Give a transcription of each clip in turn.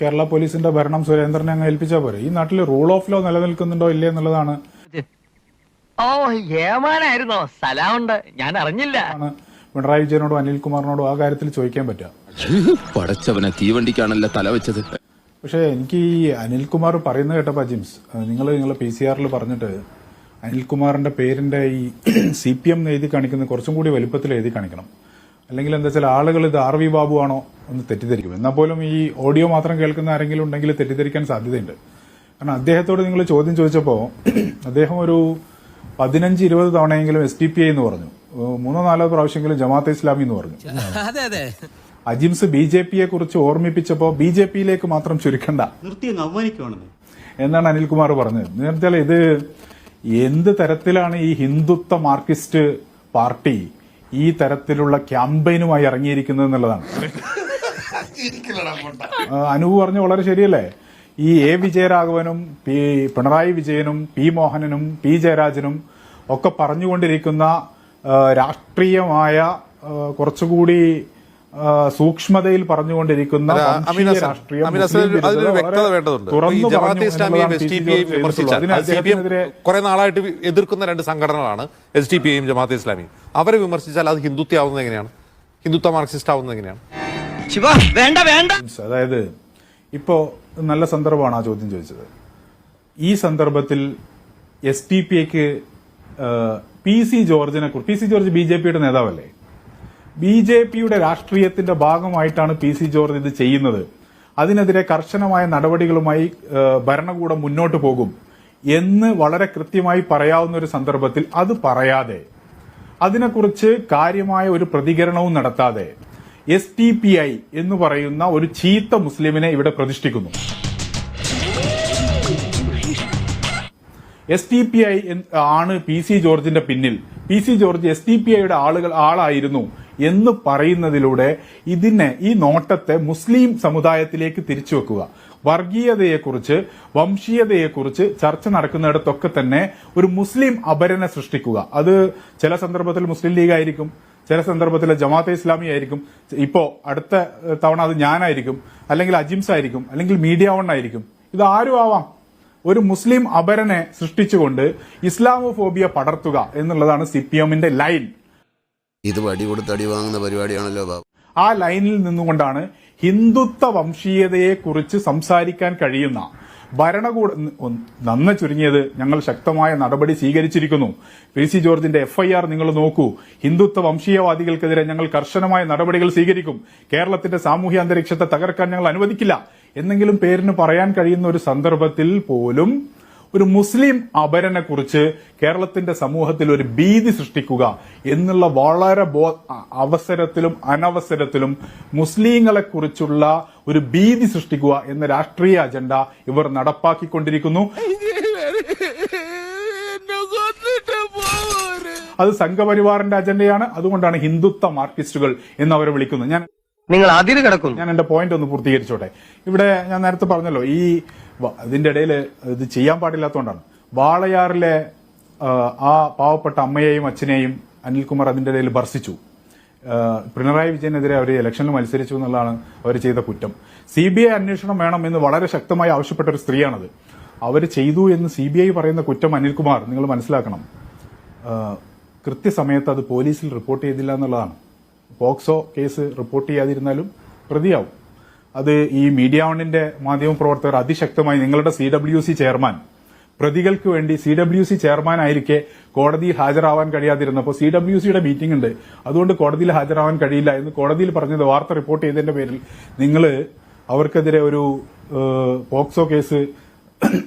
കേരള പോലീസിന്റെ ഭരണം സുരേന്ദ്രനെ അങ്ങ് ഏൽപ്പിച്ചാൽ പോരെ. ഈ നാട്ടിൽ റൂൾ ഓഫ് ലോ നിലനിൽക്കുന്നുണ്ടോ ഇല്ലേ എന്നുള്ളതാണ്. ഓ ഏമാനായിരുന്നോ? സ്ഥലമുണ്ട് ഞാൻ അറിഞ്ഞില്ല. പിണറായി വിജയനോടും അനിൽകുമാറിനോടും ആ കാര്യത്തിൽ ചോദിക്കാൻ പറ്റുക പടച്ചവനെ തീവണ്ടിക്കാണല്ലോ തല വെച്ചത് പക്ഷേ എനിക്ക് ഈ അനിൽകുമാർ പറയുന്നത് കേട്ടപ്പോ ജിംസ്. നിങ്ങൾ നിങ്ങൾ പി സി ആറിൽ പറഞ്ഞിട്ട് അനിൽകുമാറിന്റെ പേരിന്റെ ഈ സി പി എം എഴുതി കാണിക്കുന്ന കുറച്ചും കൂടി വലുപ്പത്തിൽ എഴുതി കാണിക്കണം. അല്ലെങ്കിൽ എന്താ വെച്ചാൽ ആളുകൾ ഇത് ആർ വി ബാബു ആണോ എന്ന് തെറ്റിദ്ധരിക്കും. എന്നാൽ പോലും ഈ ഓഡിയോ മാത്രം കേൾക്കുന്ന ആരെങ്കിലും ഉണ്ടെങ്കിൽ തെറ്റിദ്ധരിക്കാൻ സാധ്യതയുണ്ട്. കാരണം അദ്ദേഹത്തോട് നിങ്ങൾ ചോദ്യം ചോദിച്ചപ്പോൾ അദ്ദേഹം ഒരു പതിനഞ്ച് ഇരുപത് തവണയെങ്കിലും എസ് ഡി പി ഐ എന്ന് പറഞ്ഞു. മൂന്നോ നാലോ പ്രാവശ്യമെങ്കിലും ജമാഅത്തെ ഇസ്ലാമി എന്ന് പറഞ്ഞു. അതെ അതെ. അജിംസ് ബി ജെ പിയെ കുറിച്ച് ഓർമ്മിപ്പിച്ചപ്പോൾ ബി ജെ പിയിലേക്ക് മാത്രം ചുരുക്കണ്ട. എന്നാണ് അനിൽകുമാർ പറഞ്ഞത്. എന്ന് വെച്ചാൽ ഇത് എന്ത് തരത്തിലാണ് ഈ ഹിന്ദുത്വ മാർക്സിസ്റ്റ് പാർട്ടി ഈ തരത്തിലുള്ള ക്യാമ്പയിനുമായി ഇറങ്ങിയിരിക്കുന്നത് എന്നുള്ളതാണ്. ആ, അനൂപ് പറഞ്ഞു വളരെ ശരിയല്ലേ? ഈ എ വിജയരാഘവനും പി പിണറായി വിജയനും പി മോഹനനും പി ജയരാജനും ഒക്കെ പറഞ്ഞുകൊണ്ടിരിക്കുന്ന രാഷ്ട്രീയമായ കുറച്ചുകൂടി സൂക്ഷ്മതയിൽ പറഞ്ഞുകൊണ്ടിരിക്കുന്ന കുറെ നാളായിട്ട് എതിർക്കുന്ന രണ്ട് സംഘടനകളാണ് എസ് ഡി പി ഐയും ജമാഅത്തെ ഇസ്ലാമിയും. അവരെ വിമർശിച്ചാൽ അത് ഹിന്ദുത്വ ആവുന്നത് എങ്ങനെയാണ്? ഹിന്ദുത്വ മാർക്സിസ്റ്റ് ആവുന്നത് എങ്ങനെയാണ്? വേണ്ട വേണ്ട. അതായത് ഇപ്പോ നല്ല സന്ദർഭമാണ് ആ ചോദ്യം ചോദിച്ചത്. ഈ സന്ദർഭത്തിൽ എസ് ഡി പി എക്ക് പി സി ജോർജിനെ കുറിച്ച് P C George B J പിയുടെ നേതാവല്ലേ? ബി ജെ പിയുടെ രാഷ്ട്രീയത്തിന്റെ ഭാഗമായിട്ടാണ് പി സി ജോർജ് ഇത് ചെയ്യുന്നത്. അതിനെതിരെ കർശനമായ നടപടികളുമായി ഭരണകൂടം മുന്നോട്ട് പോകും എന്ന് വളരെ കൃത്യമായി പറയാവുന്ന ഒരു സന്ദർഭത്തിൽ അത് പറയാതെ അതിനെക്കുറിച്ച് കാര്യമായ ഒരു പ്രതികരണവും നടത്താതെ എസ് ടി പി ഐ എന്ന് പറയുന്ന ഒരു ചീത്ത മുസ്ലിമിനെ ഇവിടെ പ്രതിഷ്ഠിക്കുന്നു. എസ് ടി പി ഐ ആണ് പി സി ജോർജിന്റെ പിന്നിൽ. P C George S T P ഐയുടെ ആളുകൾ ആളായിരുന്നു എന്ന് പറയുന്നതിലൂടെ ഇതിനെ ഈ നോട്ടത്തെ മുസ്ലിം സമുദായത്തിലേക്ക് തിരിച്ചു വെക്കുക. വർഗീയതയെക്കുറിച്ച് വംശീയതയെക്കുറിച്ച് ചർച്ച നടക്കുന്നിടത്തൊക്കെ തന്നെ ഒരു മുസ്ലിം അപരനെ സൃഷ്ടിക്കുക. അത് ചില സന്ദർഭത്തിൽ മുസ്ലിം ലീഗ് ആയിരിക്കും. ചില സന്ദർഭത്തിൽ ജമാഅത്തെ ഇസ്ലാമി ആയിരിക്കും. ഇപ്പോ അടുത്ത തവണ അത് ഞാനായിരിക്കും അല്ലെങ്കിൽ അജിംസ് ആയിരിക്കും അല്ലെങ്കിൽ മീഡിയ വൺ ആയിരിക്കും. ഇത് ആരും ആവാം. ഒരു മുസ്ലിം അപരനെ സൃഷ്ടിച്ചുകൊണ്ട് ഇസ്ലാമോഫോബിയ പടർത്തുക എന്നുള്ളതാണ് സി പി എമ്മിന്റെ ലൈൻ. ഇത് വടി കൊടുത്ത് അടി വാങ്ങുന്ന പരിപാടിയാണല്ലോ ബാബു. ആ ലൈനിൽ നിന്നുകൊണ്ടാണ് ഹിന്ദുത്വ വംശീയതയെ കുറിച്ച് സംസാരിക്കാൻ കഴിയുന്ന ഭരണകൂട നന്ന് ചുരുങ്ങിയത് ഞങ്ങൾ ശക്തമായ നടപടി സ്വീകരിച്ചിരിക്കുന്നു. പി സി ജോർജിന്റെ എഫ്ഐആർ നിങ്ങൾ നോക്കൂ. ഹിന്ദുത്വ വംശീയവാദികൾക്കെതിരെ ഞങ്ങൾ കർശനമായ നടപടികൾ സ്വീകരിക്കും. കേരളത്തിന്റെ സാമൂഹ്യ അന്തരീക്ഷത്തെ തകർക്കാൻ ഞങ്ങൾ അനുവദിക്കില്ല. എന്നെങ്കിലും പേരിന് പറയാൻ കഴിയുന്ന ഒരു സന്ദർഭത്തിൽ പോലും ഒരു മുസ്ലിം അപരനെ കുറിച്ച് കേരളത്തിന്റെ സമൂഹത്തിൽ ഒരു ഭീതി സൃഷ്ടിക്കുക എന്നുള്ള വളരെ അവസരത്തിലും അനവസരത്തിലും മുസ്ലിങ്ങളെ കുറിച്ചുള്ള ഒരു ഭീതി സൃഷ്ടിക്കുക എന്ന രാഷ്ട്രീയ അജണ്ട ഇവർ നടപ്പാക്കിക്കൊണ്ടിരിക്കുന്നു. അത് സംഘപരിവാറിന്റെ അജണ്ടയാണ്. അതുകൊണ്ടാണ് ഹിന്ദുത്വ മാർക്സിസ്റ്റുകൾ എന്ന് അവരെ വിളിക്കുന്നത് ഞാൻ നിങ്ങൾ അതിര് കിടക്കുന്നു. ഞാൻ എന്റെ പോയിന്റ് ഒന്ന് പൂർത്തീകരിച്ചോട്ടെ. ഇവിടെ ഞാൻ നേരത്തെ പറഞ്ഞല്ലോ ഈ ഇതിന്റെ ഇടയിൽ ഇത് ചെയ്യാൻ പാടില്ലാത്തതുകൊണ്ടാണ് വാളയാറിലെ ആ, പാവപ്പെട്ട അമ്മയെയും അച്ഛനെയും അനിൽകുമാർ അതിന്റെ ഇടയിൽ ഭർഷിച്ചു പിണറായി വിജയനെതിരെ അവർ ഇലക്ഷനിൽ മത്സരിച്ചു എന്നുള്ളതാണ് അവർ ചെയ്ത കുറ്റം. സി ബി ഐ അന്വേഷണം വേണം എന്ന് വളരെ ശക്തമായി ആവശ്യപ്പെട്ട ഒരു സ്ത്രീയാണത്. അവർ ചെയ്തു എന്ന് സി ബി ഐ പറയുന്ന കുറ്റം അനിൽകുമാർ നിങ്ങൾ മനസ്സിലാക്കണം. കൃത്യസമയത്ത് അത് പോലീസിൽ റിപ്പോർട്ട് ചെയ്തില്ല എന്നുള്ളതാണ്. പോക്സോ കേസ് റിപ്പോർട്ട് ചെയ്യാതിരുന്നാലും പ്രതിയാവും. അത് ഈ മീഡിയ ഓണിന്റെ മാധ്യമ പ്രവർത്തകർ അതിശക്തമായി നിങ്ങളുടെ സി ഡബ്ല്യു സി ചെയർമാൻ പ്രതികൾക്ക് വേണ്ടി സി ഡബ്ല്യു സി ചെയർമാൻ ആയിരിക്കെ കോടതിയിൽ ഹാജരാവാൻ കഴിയാതിരുന്നപ്പോൾ സി ഡബ്ല്യു സിയുടെ മീറ്റിംഗ് ഉണ്ട്. അതുകൊണ്ട് കോടതിയിൽ ഹാജരാവാൻ കഴിയില്ല എന്ന് കോടതിയിൽ പറഞ്ഞത് വാർത്ത റിപ്പോർട്ട് ചെയ്തതിന്റെ പേരിൽ നിങ്ങൾ അവർക്കെതിരെ ഒരു പോക്സോ കേസ്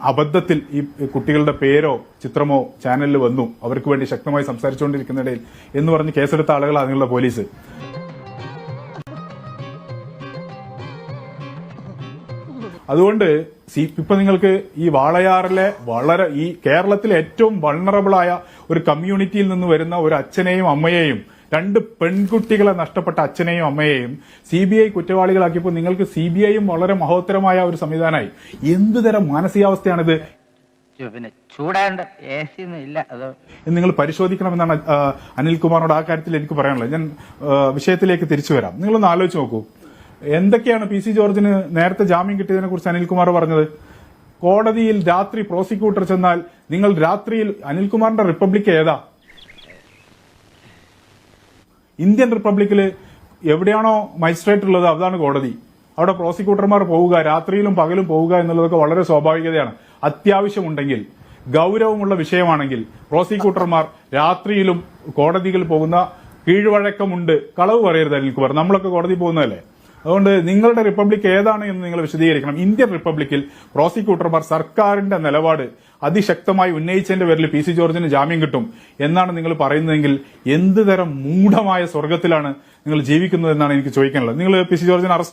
അബദ്ധത്തിൽ ഈ കുട്ടികളുടെ പേരോ ചിത്രമോ ചാനലിൽ വന്നു. അവർക്ക് വേണ്ടി ശക്തമായി സംസാരിച്ചുകൊണ്ടിരിക്കുന്നിടയിൽ എന്ന് പറഞ്ഞ് കേസെടുത്ത ആളുകളാണ് നിങ്ങളുടെ പോലീസ്. അതുകൊണ്ട് സി ഇപ്പൊ നിങ്ങൾക്ക് ഈ വാളയാറിലെ വളരെ ഈ കേരളത്തിലെ ഏറ്റവും വൾണറബിളായ ഒരു കമ്മ്യൂണിറ്റിയിൽ നിന്ന് വരുന്ന ഒരു അച്ഛനെയും അമ്മയെയും രണ്ട് പെൺകുട്ടികളെ നഷ്ടപ്പെട്ട അച്ഛനെയും അമ്മയെയും സി ബി ഐ കുറ്റവാളികളാക്കിയപ്പോൾ നിങ്ങൾക്ക് സി ബി ഐയും വളരെ മഹോത്തരമായ ഒരു സംവിധാനമായി. എന്ത് തരം മാനസികാവസ്ഥയാണിത്? പിന്നെ ചൂടാണ്ട് എ സി ഇല്ല. അത് നിങ്ങൾ പരിശോധിക്കണമെന്നാണ് അനിൽകുമാറിനോട് ആ കാര്യത്തിൽ എനിക്ക് പറയാനുള്ളത്. ഞാൻ വിഷയത്തിലേക്ക് തിരിച്ചു വരാം. നിങ്ങളൊന്ന് ആലോചിച്ച് നോക്കൂ. എന്തൊക്കെയാണ് പി സി ജോർജിന് നേരത്തെ ജാമ്യം കിട്ടിയതിനെ കുറിച്ച് അനിൽകുമാർ പറഞ്ഞത്? കോടതിയിൽ രാത്രി പ്രോസിക്യൂട്ടർ ചെന്നാൽ നിങ്ങൾ രാത്രിയിൽ അനിൽകുമാറിന്റെ റിപ്പബ്ലിക് ഏതാ? ഇന്ത്യൻ റിപ്പബ്ലിക്കിൽ എവിടെയാണോ മജിസ്ട്രേറ്റ് ഉള്ളത് അതാണ് കോടതി. അവിടെ പ്രോസിക്യൂട്ടർമാർ പോവുക രാത്രിയിലും പകലും പോവുക എന്നുള്ളതൊക്കെ വളരെ സ്വാഭാവികതയാണ്. അത്യാവശ്യമുണ്ടെങ്കിൽ ഗൗരവമുള്ള വിഷയമാണെങ്കിൽ പ്രോസിക്യൂട്ടർമാർ രാത്രിയിലും കോടതിയിൽ പോകുന്ന കീഴ്വഴക്കമുണ്ട്. കളവ് പറയരുത് അനിൽകുമാർ. നമ്മളൊക്കെ കോടതി പോകുന്നതല്ലേ? അതുകൊണ്ട് നിങ്ങളുടെ റിപ്പബ്ലിക് ഏതാണ് എന്ന് നിങ്ങൾ വിശദീകരിക്കണം. ഇന്ത്യൻ റിപ്പബ്ലിക്കിൽ പ്രോസിക്യൂട്ടർമാർ സർക്കാരിന്റെ നിലപാട് അതിശക്തമായി ഉന്നയിച്ചതിന്റെ പേരിൽ പി സി ജോർജിന് ജാമ്യം കിട്ടും എന്നാണ് നിങ്ങൾ പറയുന്നതെങ്കിൽ എന്ത് തരം മൂഢമായ സ്വർഗത്തിലാണ് നിങ്ങൾ ജീവിക്കുന്നതെന്നാണ് എനിക്ക് ചോദിക്കാനുള്ളത്. നിങ്ങൾ പി സി ജോർജിനെ അറസ്റ്റ്